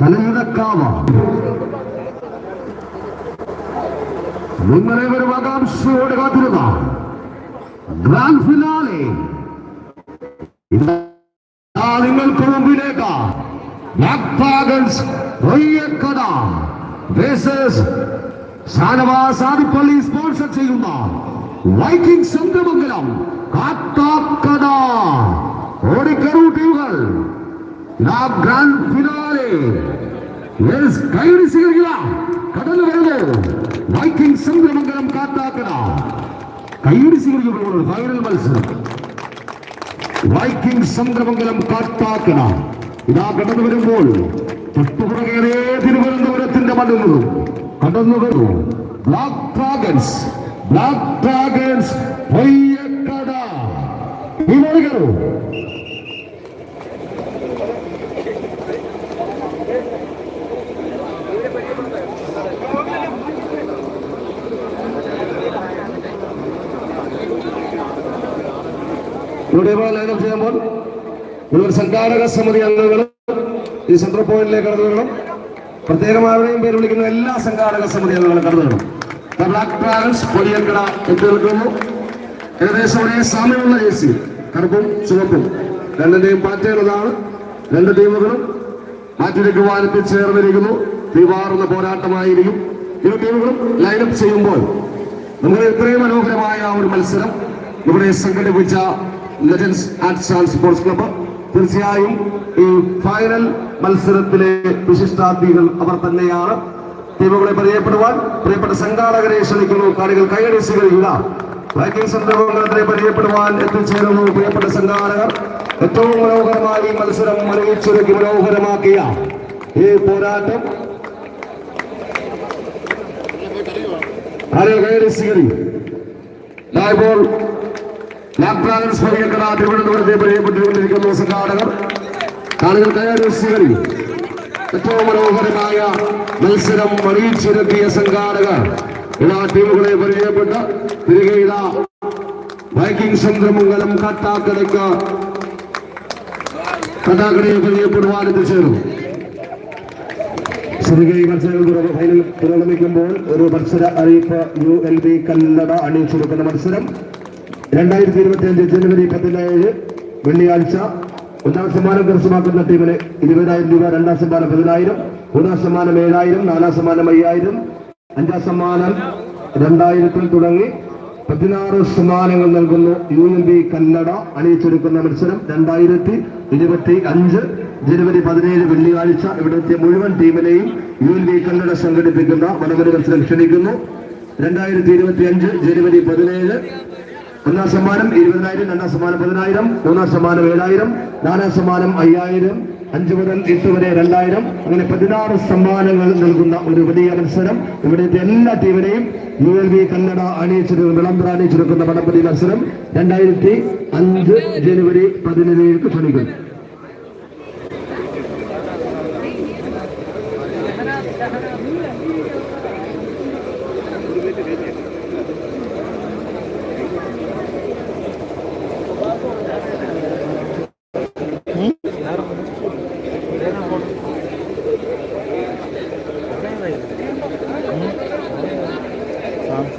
തലയിടക്കാവ നിങ്ങളെ ഒരു ആകാംക്ഷയോടെ കാത്തിരുന്ന ഗ്രാൻഡ് ഫിനാലെ ഇതാ നിങ്ങൾക്ക് മുമ്പിലേക്ക് ബ്ലാക്ക് ഡ്രാഗൺസ് റൊയ്യക്കട വേഴ്സസ് ഷാനവാസ് ആദിപ്പള്ളി സ്പോൺസർ ചെയ്യുന്ന വൈക്കിംഗ് സംഗമംഗലം കാട്ടാക്കട ഓടിക്കറു ടീമുകൾ ഇതാ ഗ്രാൻഡ് ഫിനാലെ യെസ് കൈയടി സ്വീകരിക്കുക. കടന്നു വരുന്നു. വൈക്കിംഗ് സംഗമംഗലം കാട്ടാക്കട കൈയടി സ്വീകരിക്കപ്പെടുന്നത് ഫൈനൽ മത്സരം. വൈക്കിംഗ് സംഗമംഗലം കാട്ടാക്കണ ഇതാ കടന്നു വരുമ്പോൾ തൊട്ടുപുറകേറെ തിരുവനന്തപുരത്തിന്റെ മണ്ണിൽ നിന്നും കടന്നു വരുന്നു. Black dragons black dragons Poyyakkada ഈ ഇവിടെ ലൈനപ്പ് ചെയ്യുമ്പോൾ മുഴുവൻ സംഘാടക സമിതി അംഗങ്ങളും ഈ സെൻട്രൽ പോയിന്റിലേക്ക് കടന്നു വരണം. അവരെയും പേര് വിളിക്കുന്ന എല്ലാ സംഘാടക സമിതി അംഗങ്ങളും കടന്നു വരണം. ബ്ലാക്ക് ട്രാവൽസ് പൊടിയങ്കട എത്തി നിൽക്കുന്നു. ഏകദേശം ഒരേ സാമ്യമുള്ള സി കറുപ്പും ചുവപ്പും. രണ്ടിന്റെയും പാറ്റേണതാണ് രണ്ട് ടീമുകളും മാറ്റിരിക്കുവാൻ എത്തിച്ചേർന്നിരിക്കുന്നു തീവാറുന്ന പോരാട്ടമായിരിക്കും. ഇരു ടീമുകളും ലൈനപ്പ് ചെയ്യുമ്പോൾ നമ്മുടെ ഇത്രയും മനോഹരമായ ഒരു മത്സരം ഇവിടെ സംഘടിപ്പിച്ച ലെജൻസ് ആറ്റ് സാൽ സ്പോർട്സ് ക്ലബ്ബ് തീർച്ചയായും ഈ ഫൈനൽ മത്സരത്തിലെ വിശിഷ്ടാർത്ഥികൾ അവർ തന്നെയാണ്. ടീമുകളെ പരിചയപ്പെടുവാൻ പ്രിയപ്പെട്ട സംഘാടകരെ ക്ഷണിക്കുന്നു. കളികൾ കൈയടി സ്വീകരിക്കുക ബാങ്കിംഗ് സന്ദർഭങ്ങളെ പരിചയപ്പെടുവാൻ എത്തിച്ചേരുന്നു പ്രിയപ്പെട്ട സംഘാടകർ. ഏറ്റവും മനോഹരമായി ഈ മത്സരം മലവിച്ചൊരുക്കി മനോഹരമാക്കിയ ഈ പോരാട്ടം. ആരെ കൈയടി സ്വീകരിക്കും തിരുവനന്തപുരത്തെ പരിചയപ്പെട്ടുകൊണ്ടിരിക്കുന്ന സംഘാടകർ കാണികൾ കയറി ഏറ്റവും മനോഹരമായ മത്സരം അണിയിച്ചിരുത്തിയ സംഘാടകർ. ഇതാ ടീമുകളെ പരിചയപ്പെട്ട് തിരികെ ഇതാ വൈക്കിംഗ് ചന്ദ്രമംഗലം കട്ടാക്കടയ്ക്ക്. കട്ടാക്കടയെ പരിചയപ്പെടുവാൻ എത്തിച്ചേരും സിറികൈ മത്സരങ്ങൾ ഫൈനൽ പുരോഗമിക്കുമ്പോൾ ഒരു മത്സര അറിയിപ്പ് യു എൽ ബി കല്ലട അണിയിച്ചെടുക്കുന്ന മത്സരം. രണ്ടായിരത്തി ഇരുപത്തി അഞ്ച് ജനുവരി പതിനേഴ് വെള്ളിയാഴ്ച ഒന്നാം സമ്മാനം കരസ്ഥമാക്കുന്ന ടീമിന് ഇരുപതിനായിരം രൂപ രണ്ടാം സമ്മാനം പതിനായിരം മൂന്നാം സമ്മാനം ഏഴായിരം നാലാം സമ്മാനം അയ്യായിരം അഞ്ചാം സമ്മാനം രണ്ടായിരത്തിൽ തുടങ്ങി പതിനാറ് സമ്മാനങ്ങൾ നൽകുന്നു യു എൻ ബി കന്നഡ അണിയിച്ചെടുക്കുന്ന മത്സരം രണ്ടായിരത്തി ഇരുപത്തി അഞ്ച് ജനുവരി പതിനേഴ് വെള്ളിയാഴ്ച ഇവിടുത്തെ മുഴുവൻ ടീമിനെയും യു എൻ ബി കന്നഡ സംഘടിപ്പിക്കുന്ന വടകര മത്സരം ക്ഷണിക്കുന്നു. രണ്ടായിരത്തി ഇരുപത്തി അഞ്ച് ജനുവരി പതിനേഴ് ഒന്നാം സമ്മാനം ഇരുപതിനായിരം രണ്ടാം സമ്മാനം പതിനായിരം മൂന്നാം സമ്മാനം ഏഴായിരം നാലാം സമ്മാനം അയ്യായിരം അഞ്ച് മുതൽ എട്ട് വരെ രണ്ടായിരം. അങ്ങനെ പതിനാറ് സമ്മാനങ്ങൾ നൽകുന്ന ഒരു വലിയ മത്സരം. ഇവിടുത്തെ എല്ലാ ടീമിനെയും യു എൽ വി കന്നഡ അണിയിച്ചിരുന്ന വിളംബര അണിയിച്ചിരിക്കുന്ന വടംവലി മത്സരം രണ്ടായിരത്തി അഞ്ച് ജനുവരി പതിനേഴിലേക്ക് ക്ഷണിക്കുന്നു.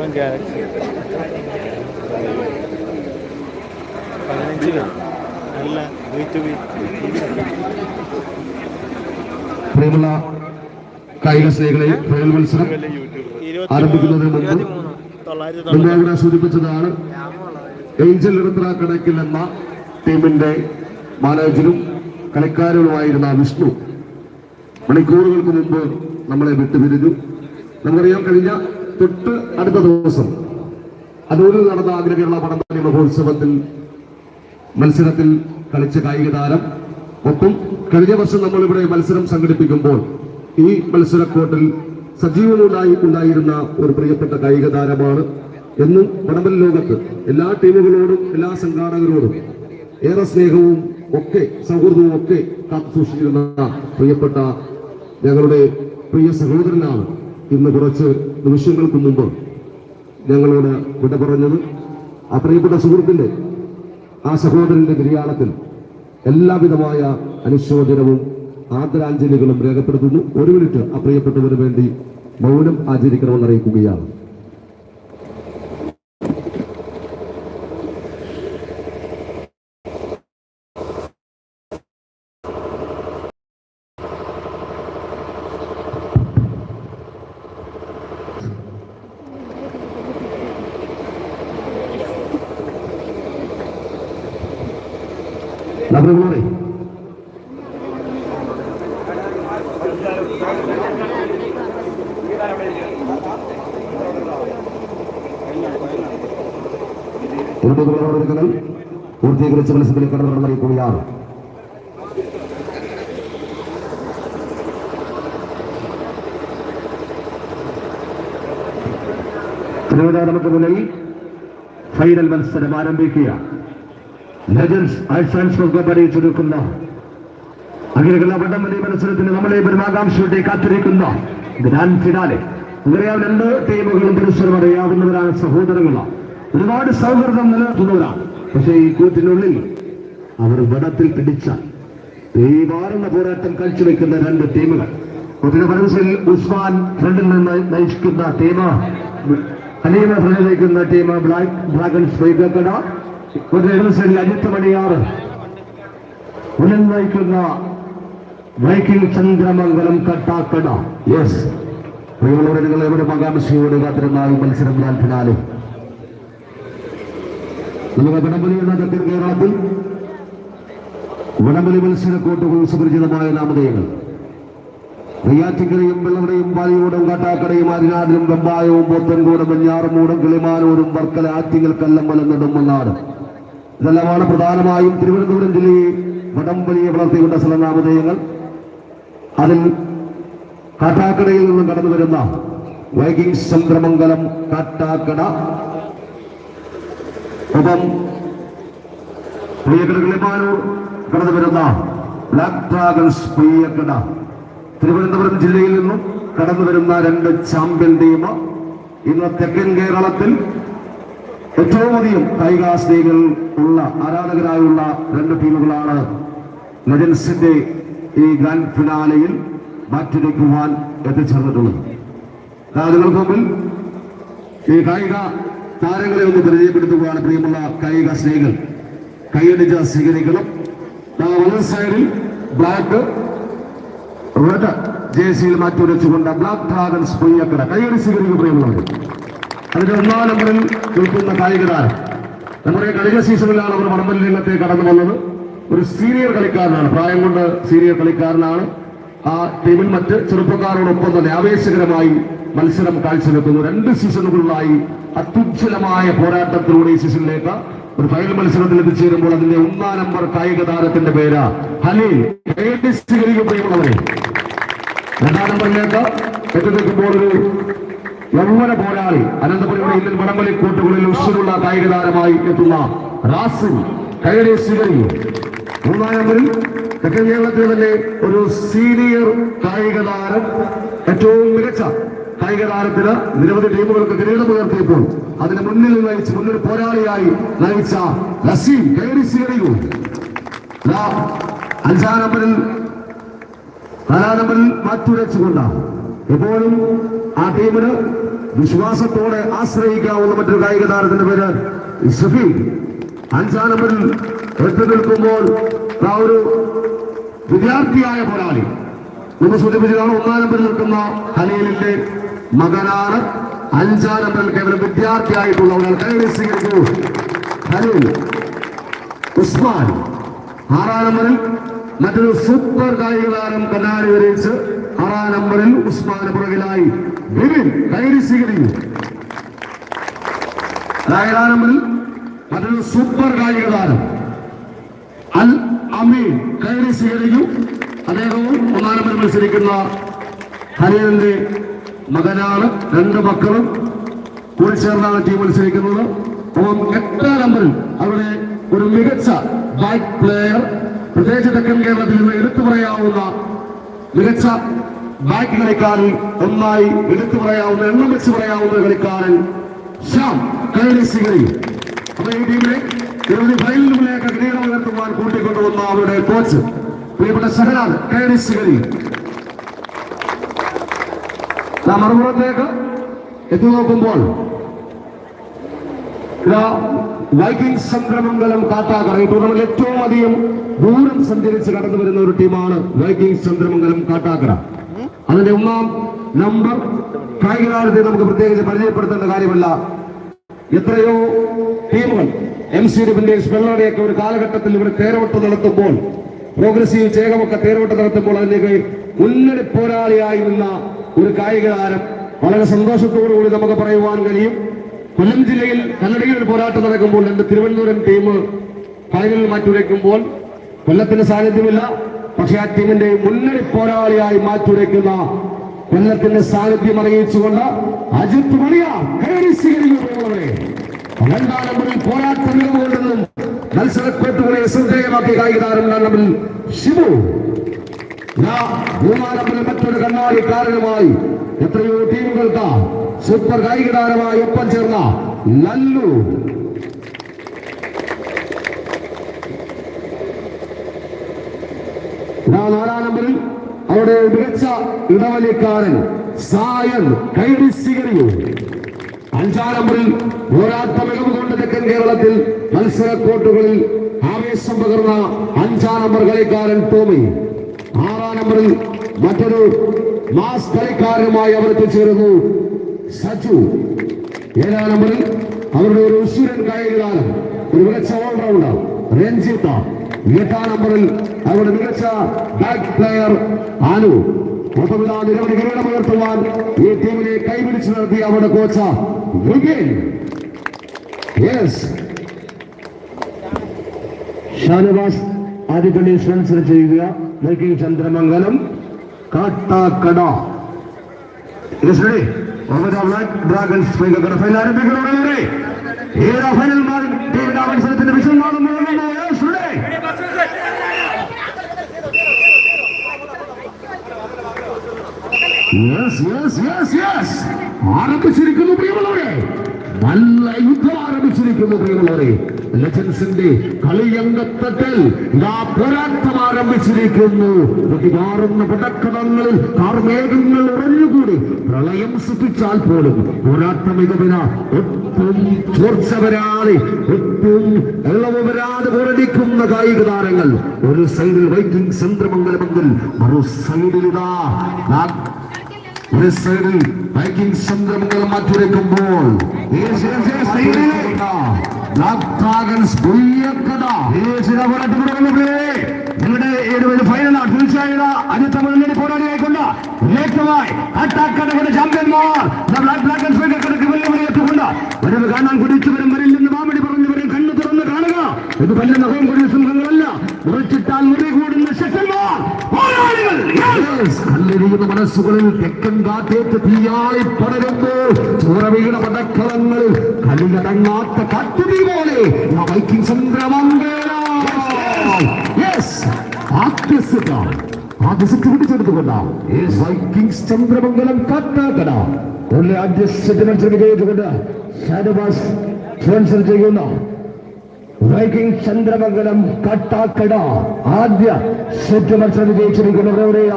സാംസങ് ഗാലക്സി പതിനഞ്ചിലോ. നല്ല പ്രിയമുള്ള കായിക സ്നേഹികളെ ഫൈനൽ മത്സരം ആരംഭിക്കുന്നതിന് മുമ്പ് മുമ്പ് ഇവിടെ സൂചിപ്പിച്ചതാണ് ഏഞ്ചൽ ഇറത്ര കണക്കിൽ എന്ന ടീമിന്റെ മാനേജരും കളിക്കാരനുമായിരുന്ന വിഷ്ണു. മണിക്കൂറുകൾക്ക് മുമ്പ് നമ്മളെ വിട്ടുപിരിഞ്ഞു. നമുക്കറിയാം കഴിഞ്ഞ തൊട്ട് അടുത്ത ദിവസം അടൂരിൽ നടന്ന അഖില കേരള പഠന മഹോത്സവത്തിൽ മത്സരത്തിൽ കളിച്ച കായിക താരം. ഒപ്പം കഴിഞ്ഞ വർഷം നമ്മൾ ഇവിടെ മത്സരം സംഘടിപ്പിക്കുമ്പോൾ ഈ മത്സര മത്സരക്കോട്ടിൽ സജീവമുണ്ടായി ഉണ്ടായിരുന്ന ഒരു പ്രിയപ്പെട്ട കായിക താരമാണ് എന്നും വടംവലി ലോകത്ത് എല്ലാ ടീമുകളോടും എല്ലാ സംഘാടകരോടും ഏറെ സ്നേഹവും ഒക്കെ സൗഹൃദവും ഒക്കെ കാത്തു സൂക്ഷിച്ചിരുന്ന പ്രിയപ്പെട്ട ഞങ്ങളുടെ പ്രിയ സഹോദരനാണ് ഇന്ന് കുറച്ച് നിമിഷങ്ങൾക്ക് മുമ്പ് ഞങ്ങളോട് വിട പറഞ്ഞത് ആ പ്രിയപ്പെട്ട സുഹൃത്തിന്റെ ആ സഹോദരന്റെ നിര്യാണത്തിൽ എല്ലാവിധമായ അനുശോചനവും ആദരാഞ്ജലികളും രേഖപ്പെടുത്തുന്നു. ഒരു മിനിറ്റ് ആ പ്രിയപ്പെട്ടവന് വേണ്ടി മൗനം ആചരിക്കണമെന്ന് പ്രവർത്തനങ്ങൾ പൂർത്തീകരിച്ച മത്സരത്തിൽ കടന്നു അറിയിക്കുകയാണ് തിരുവനന്തപുരത്ത് മുന്നിൽ ഫൈനൽ മത്സരം ആരംഭിക്കുക. ലെജൻസ് സ്പോർട്സ് കമ്പനി ചുരുക്കുന്ന അഖിലകല വടംവലി മത്സരത്തിന് നമ്മളെ പരമാകാംക്ഷയോടെ കാത്തിരിക്കുന്ന ഗ്രാൻഡ് ഫിനാലെ. ഇവരെയാ രണ്ട് ടീമുകളും പരസ്പരം അറിയാവുന്നവരാണ് സഹോദരങ്ങളാണ് ഒരുപാട് സൗഹൃദം നിലനിർത്തുന്നവരാണ്. പക്ഷേ ഈ കൂട്ടിനുള്ളിൽ അവർ വടത്തിൽ പിടിച്ച തീവാറുന്ന പോരാട്ടം കാഴ്ചവെക്കുന്ന രണ്ട് ടീമുകൾ ഒത്തിരി മനസ്സിൽ ഉസ്മാൻ ഫ്രണ്ടിൽ നിന്ന് നയിക്കുന്ന ടീം അലീമ ഫ്രണ്ടിൽ നയിക്കുന്ന ടീം ബ്ലാക്ക് ഡ്രാഗൺസ് വൈകക്കട മനസ്സിൽ അജിത്ത് മണിയാർ നയിക്കുന്ന വൈക്കിംഗ് ചന്ദ്രമംഗലം കട്ടാക്കട. യെസ് പ്രിയമുള്ളവരെ നിങ്ങൾ എവിടെ മകാംക്ഷയോട് കാത്തിരുന്ന ഈ മത്സരം ഞാൻ ഫിനാലെ നമുക്ക് വടംവലി എന്ന തെക്കൻ കേരളത്തിൽ വടംവലി മത്സരക്കോട്ടുകൾ സുപരിചിതമായ നാമധേയങ്ങൾ. നെയ്യാറ്റിക്കരയും വെള്ളവടയും പാലിയോടും കാട്ടാക്കടയും ആരിനാടിലും വെമ്പായവും പോത്തൻകൂടും വെഞ്ഞാറമൂടും കിളിമാനൂരും വർക്കല ആറ്റിങ്ങൽ കല്ലമ്പലം നെടുമങ്ങാട് ഇതെല്ലാമാണ് പ്രധാനമായും തിരുവനന്തപുരം ജില്ലയെ വടംവലിയെ വളർത്തിയുള്ള സ്ഥലനാമധേയങ്ങൾ. അതിൽ കാട്ടാക്കടയിൽ നിന്നും കടന്നു വരുന്ന വൈകിങ് ചന്ദ്രമംഗലം കാട്ടാക്കട. ഒപ്പം പ്രിയക്കട കിളിമാനൂർ കടന്നു വരുന്ന ബ്ലാക്ക് ഡ്രാഗൺസ് പ്രിയക്കട. തിരുവനന്തപുരം ജില്ലയിൽ നിന്നും കടന്നു വരുന്ന രണ്ട് ചാമ്പ്യൻ ടീം ഇന്ന് തെക്കൻ കേരളത്തിൽ ഏറ്റവും അധികം കായികാസ്നേഹികൾ ഉള്ള ആരാധകരായുള്ള രണ്ട് ടീമുകളാണ് ലെജൻസിന്റെ ഈ ഗ്രാൻഡ് ഫിനാലയിൽ മാറ്റിവെക്കുവാൻ എത്തിച്ചേർന്നിട്ടുള്ളത്. നിങ്ങൾക്ക് മുമ്പിൽ ഈ കായിക താരങ്ങളെ ഒന്ന് പരിചയപ്പെടുത്തുകയാണ് പ്രിയമുള്ള കായിക സ്നേഹികൾ കൈയടിച്ച സ്വീകരിക്കണം സൈഡിൽ ബ്ലാക്ക് റെഡ് ജേഴ്സിയിൽ മാറ്റിവെച്ചുകൊണ്ട് ബ്ലാക്ക് ഡ്രാഗൺസ് പൊയ്യക്കട കൈയടി സ്വീകരിക്കും പ്രിയമുള്ളവർ അതിന്റെ ഒന്നാം നമ്പറിൽ നിൽക്കുന്ന കായിക താരം നമ്മുടെ കളിക സീസണിലാണ് അവർ വടംവലി രംഗത്തെ കടന്നു വന്നത്. ഒരു സീനിയർ കളിക്കാരനാണ്. പ്രായം കൊണ്ട് സീനിയർ കളിക്കാരനാണ്. ആ ടീമിൽ മറ്റ് ചെറുപ്പക്കാരോടൊപ്പം തന്നെ ആവേശകരമായി മത്സരം കാഴ്ചവെക്കുന്നു. രണ്ട് സീസണുകളിലായി അത്യുജ്വലമായ പോരാട്ടത്തിലൂടെ ഈ സീസണിലേക്ക് ഒരു ഫൈനൽ മത്സരത്തിൽ എത്തിച്ചേരുമ്പോൾ അതിന്റെ ഒന്നാം നമ്പർ കായിക താരത്തിന്റെ പേര് ഹലീൽ. രണ്ടാം നമ്പറിലേക്ക്. എത്തി നിൽക്കുമ്പോൾ ഒരു യൗവന പോരാളി അനന്തപുരയുടെ ഇന്ത്യൻ വടംവലി കൂട്ടുകളിൽ ഉസ്സുള്ള കായിക താരമായി എത്തുന്ന റാസിൻ കൈയുടെ സ്വീകരിക്കും മൂന്നാം തെക്കൻ കേരളത്തിലെ തന്നെ ഒരു സീനിയർ കായിക താരം ഏറ്റവും മികച്ച കായിക താരത്തിന് നിരവധി ടീമുകൾക്ക് കിരീടം ഉയർത്തിയപ്പോൾ അതിന് മുന്നിൽ നയിച്ച് മുന്നിൽ പോരാളിയായി നയിച്ച നസീം കൈയുടെ സ്വീകരിക്കും അഞ്ചാം നമ്പറിൽ നാലാം നമ്പറിൽ മാറ്റുരച്ചുകൊണ്ട് എപ്പോഴും ആ ടീമിന് വിശ്വാസത്തോടെ ആശ്രയിക്കാവുന്ന മറ്റൊരു കായിക താരത്തിന്റെ പേര് ഷഫീ അഞ്ചാം നമ്പറിൽ എത്തി നിൽക്കുമ്പോൾ ആ ഒരു വിദ്യാർത്ഥിയായ പോരാളി. നമ്മൾ സൂചിപ്പിച്ചതാണ് ഒന്നാം നമ്പറിൽ നിൽക്കുന്ന ഹലീലിന്റെ മകനാണ് അഞ്ചാം നമ്പറിൽ കേവലം വിദ്യാർത്ഥിയായിട്ടുള്ള ഒരാൾ. സ്വീകരിച്ചു. ഹലീൽ ഉസ്മാൻ. ആറാം നമ്പറിൽ മറ്റൊരു സൂപ്പർ കായിക താരം കന്നാടി വരയിച്ച് ആറാം നമ്പറിൽ ഉസ്മാന് പുറകിലായി. ബിബിൻ കൈരി സ്വീകരിക്കും. ഏഴാം നമ്പറിൽ മറ്റൊരു സൂപ്പർ കായിക താരം. അൽ അമീൻ കൈരി സ്വീകരിക്കും. അദ്ദേഹവും ഒന്നാം നമ്പറിൽ മത്സരിക്കുന്ന ഹരിയന്റെ മകനാണ്. രണ്ട് മക്കളും കൂടി ചേർന്നാണ് ടീം മത്സരിക്കുന്നത്. ഒപ്പം എട്ടാം നമ്പറിൽ അവിടെ ഒരു മികച്ച ബാക്ക് പ്ലെയർ പ്രത്യേകിച്ച് തെക്കൻ കേരളത്തിൽ നിന്ന് എടുത്തു പറയാവുന്ന മികച്ച ബാക്ക് കളിക്കാരൻ ഒന്നായി എടുത്തു പറയാവുന്ന എണ്ണം വെച്ച് പറയാവുന്ന കളിക്കാരൻ ശ്യാം കൈലി സിംഗറി അപ്പൊ ഈ ടീമിനെ നിരവധി ഫൈനലുകളിലേക്ക് കിരീടം ഉയർത്തുവാൻ കൂട്ടിക്കൊണ്ടുവന്ന അവരുടെ കോച്ച് പ്രിയപ്പെട്ട സഹനാഥ് കേരളി നാം മറുപുറത്തേക്ക് എത്തി നോക്കുമ്പോൾ വൈക്കിംഗ് ചന്ദ്രമംഗലം കാട്ടാക്കട ഈ ടൂർണമെന്റിൽ ഏറ്റവും അധികം ദൂരം സഞ്ചരിച്ച് കടന്നു വരുന്ന ഒരു ടീമാണ് വൈക്കിംഗ് ചന്ദ്രമംഗലം കാട്ടാക്കട അതിന്റെ ഒന്നാം നമ്പർ കായിക താരത്തെ നമുക്ക് പ്രത്യേകിച്ച് പരിചയപ്പെടുത്തേണ്ട കാര്യമല്ല. എത്രയോ ടീമുകൾ എം സി ഡിഫിന്റെ സ്പെല്ലറുടെയൊക്കെ ഒരു കാലഘട്ടത്തിൽ ഇവിടെ തേരോട്ട് നടത്തുമ്പോൾ പ്രോഗ്രസീവ് ചേകമൊക്കെ തേരോട്ട് നടത്തുമ്പോൾ അതിലേക്ക് മുന്നണി പോരാളിയായി നിന്ന ഒരു കായിക താരം വളരെ സന്തോഷത്തോടു കൂടി നമുക്ക് പറയുവാൻ കഴിയും. കൊല്ലം ജില്ലയിൽ കന്നഡയിൽ ഒരു പോരാട്ടം നടക്കുമ്പോൾ രണ്ട് തിരുവനന്തപുരം ടീം ഫൈനലിൽ മാറ്റുരയ്ക്കുമ്പോൾ കൊല്ലത്തിന്റെ സാന്നിധ്യമില്ല. പക്ഷെ ആ ടീമിന്റെ മുന്നണി പോരാളിയായി മാറ്റുരയ്ക്കുന്ന കൊല്ലത്തിന്റെ സാന്നിധ്യം അറിയിച്ചുകൊണ്ട് അജിത് മണിയ കയറി സ്വീകരിക്കുന്നവരെ രണ്ടാം നമ്പറിൽ മത്സരക്കോട്ടുകളെ ശ്രദ്ധേയമാക്കിയ കായിക താരം രണ്ടാം നമ്പറിൽ ഷിബു. മറ്റൊരു കണ്ണാടിക്കാരനുമായി എത്രയോ ടീമുകൾക്ക് സൂപ്പർ കായിക താരമായി ഒപ്പം ചേർന്ന ലല്ലു. നാലാം നമ്പറിൽ അവിടെ മികച്ച ഇടവലിക്കാരൻ സായൻ കൈഡി സ്വീകരിക്കൂ അഞ്ചാം നമ്പറിൽ പോരാട്ട മികവ് കൊണ്ട് തെക്കൻ കേരളത്തിൽ മത്സരക്കോട്ടുകളിൽ ആവേശം പകർന്ന അഞ്ചാം നമ്പർ കളിക്കാരൻ ടോമി. ആറാം നമ്പറിൽ മറ്റൊരു മാസ് കളിക്കാരനുമായി അവർ എത്തിച്ചേരുന്നു സജു. ഏഴാം നമ്പറിൽ അവരുടെ ഒരു കായിക ഒരു മികച്ച ഓൾറൗണ്ടർ രഞ്ജിത്ത. എട്ടാം നമ്പറിൽ അവരുടെ മികച്ച ബാക്ക് പ്ലെയർ ആനു മൊത്തമിതാ നിരവധി കിരീടമുയർത്തുവാൻ ഈ ടീമിനെ കൈപിടിച്ചു നിർത്തി അവരുടെ കോച്ച യെസ് ഷാനവാസ് ആദ്യ സ്പോൺസർ ചെയ്യുക. Making Chandramangalam Kattakkada. Speaker final ആരംഭിക്കുന്നതോടെ final ടീമിന്റെ മത്സരത്തിന്റെ വിഷയമാണ് yes ready yes yes yes yes ആരംഭിച്ചിരിക്കുന്നു പ്രിയമുള്ളവരെ. നല്ല യുദ്ധം ആരംഭിച്ചിരിക്കുന്നു പ്രിയമുള്ളവരെ. ലെജൻസിന്റെ കളിയങ്കത്തട്ടിൽ ഇതാ പോരാട്ടം ആരംഭിച്ചിരിക്കുന്നു. പ്രതികാറുന്ന പടക്കടങ്ങളിൽ കാർമേഘങ്ങൾ ഉറഞ്ഞുകൂടി പ്രളയം സൃഷ്ടിച്ചാൽ പോലും പോരാട്ടം മികവിന ഒട്ടും ചോർച്ച വരാതെ ഒട്ടും ഇളവ് വരാതെ പോരടിക്കുന്ന കായിക താരങ്ങൾ ഒരു സൈഡിൽ വൈറ്റിംഗ് ചന്ദ്രമംഗലമെങ്കിൽ മറു സൈഡിൽ ഇതാ സൈഡിൽ വൈക്കിംഗ് ചന്ദ്രമംഗലം മാറ്റിവെക്കുമ്പോൾ അട്ടാക്കടകളുടെ ചാമ്പ്യന്മാർ വരവ് കാണാൻ കുടിച്ചു വരും വരിൽ നിന്ന് മാമടി പറഞ്ഞു വരും കണ്ണു തുറന്ന് കാണുക. ഇത് പല്ലെന്ന് കല്ലെരിയുന്ന മനസ്സുകളിൽ തെക്കൻ കാറ്റേറ്റ് തീയാളി പടരുമ്പോൾ ചോര വീണ പടക്കളങ്ങളിൽ കട്ടുതി കാട്ടുതീ പോലെ വൈക്കിംഗ് ചന്ദ്രമംഗല പിടിച്ചെടുത്തുകൊണ്ട വൈക്കിംഗ്സ് കാട്ടാക്കട. ഷാനവാസ് സ്പോൺസർ ചെയ്യുന്ന. ചന്ദ്രമംഗലം കട്ടാക്കട. ആദ്യ സെറ്റ് മത്സരം വിജയിച്ചിരിക്കുന്നവരുടെ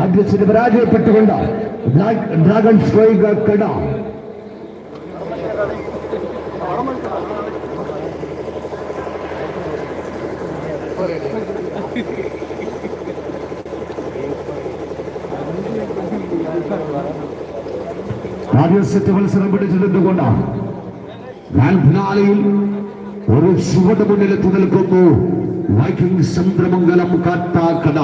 ആദ്യ സെറ്റ് പരാജയപ്പെട്ടുകൊണ്ട് ബ്ലാക്ക് ഡ്രാഗൺ സ്ട്രൈക്ക് കട. ആദ്യ സെറ്റ് മത്സരം പിടിച്ചെടുത്തുകൊണ്ട് ഗ്രാൻഡ് ഫിനാലയിൽ ഒരു ചുവട് മുന്നിലെത്തി നിൽക്കുന്നു. വൈക്കിംഗ് ചന്ദ്രമംഗലം കാട്ടാക്കട.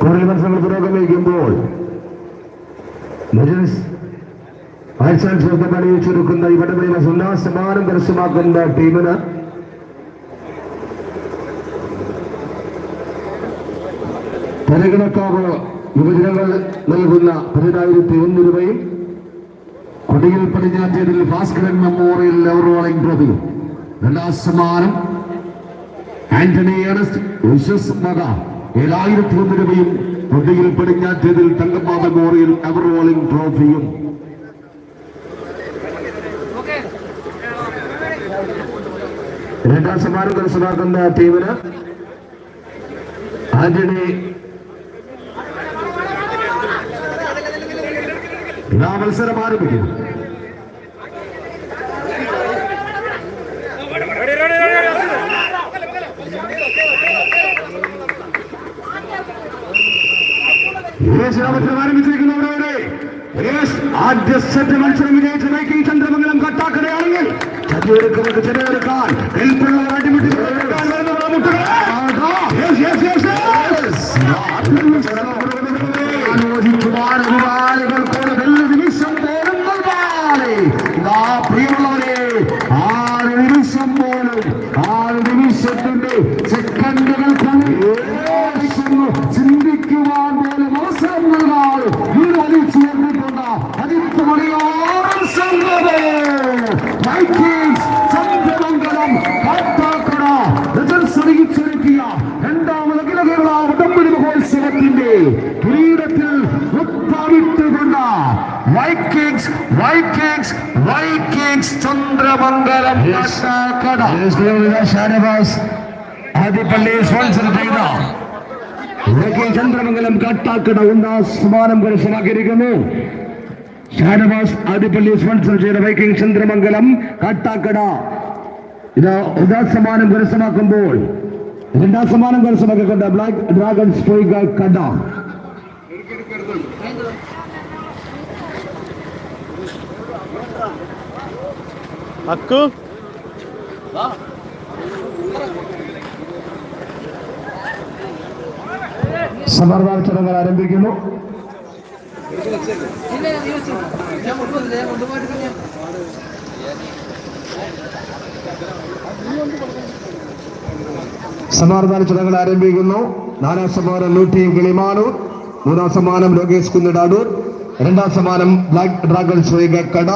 കുറേ മത്സരങ്ങൾ പുരോഗമിക്കുമ്പോൾ ആഴ്ചാൻ ശ്രദ്ധ അണിയിച്ചൊരുക്കുന്ന ഇവിടെ ഒന്നാം സമ്മാനം ടീമിന് പരിഗണക്കാവ് യുവജനങ്ങൾ നൽകുന്ന പതിനായിരത്തി ഒന്ന് രൂപയും കൊടിയിൽ പടിഞ്ഞാറ്റേതിൽ ഭാസ്കരൻ മെമ്മോറിയൽ ലെവർ ട്രോഫി. രണ്ടാം സമ്മാനം. ആന്റണി ഏണസ്റ്റ് മക ഏഴായിരത്തി ഒന്ന് രൂപയും പൊടിയിൽ പടിഞ്ഞാറ്റതിൽ തങ്കമ്മ മെമ്മോറിയൽ റോളിംഗ് ട്രോഫിയും. രണ്ടാം സമ്മാനം കരസ്ഥമാക്കുന്ന ടീമിന് ആന്റണി ഇതാ മത്സരം ആരംഭിക്കും യേശ് ആദ്യ സെറ്റ് മത്സരം വിജയിച്ച വൈക്കിംഗ് ചന്ദ്രമംഗലം കട്ടാക്കടയാണെങ്കിൽ ചതിയൊരുക്കമൊക്കെ ചെറിയൊരുക്കാൻ കെൽപ്പുള്ളവർ അടിമുട്ടി മുട്ടുകൾ. Vikings Vikings Vikings Chandramangalam Kattakkada Shanavas Adippally sponsor ചെയ്ത വൈക്കിംഗ് ചന്ദ്രമംഗലം കാട്ടാക്കട ഒന്നാം സമ്മാനം കരസ്ഥമാക്കിയിരിക്കുന്നു ഷാനവാസ് ആദിപ്പള്ളി സ്പോൺസർ ചെയ്ത വൈക്കിംഗ് ചന്ദ്രമംഗലം കാട്ടാക്കട ഇത് ഒന്നാം സമ്മാനം കരസ്ഥമാക്കുമ്പോൾ രണ്ടാം സമ്മാനം കരസ്ഥമാക്കിക്കൊണ്ട് ബ്ലാക്ക് ഡ്രാഗൺസ് പോയിക കട അക്കു സമ്മർദ്ദ ചടങ്ങുകൾ ആരംഭിക്കുന്നു. സമാർദാന ചടങ്ങുകൾ ആരംഭിക്കുന്നു. നാലാം സമ്മാനം നൂറ്റി കിളിമാനൂർ മൂന്നാം സമ്മാനം ലോകേഷ് കുന്നിടാടൂർ രണ്ടാം സമ്മാനം ബ്ലാക്ക് ഡ്രാഗൺ സ്വൈക കട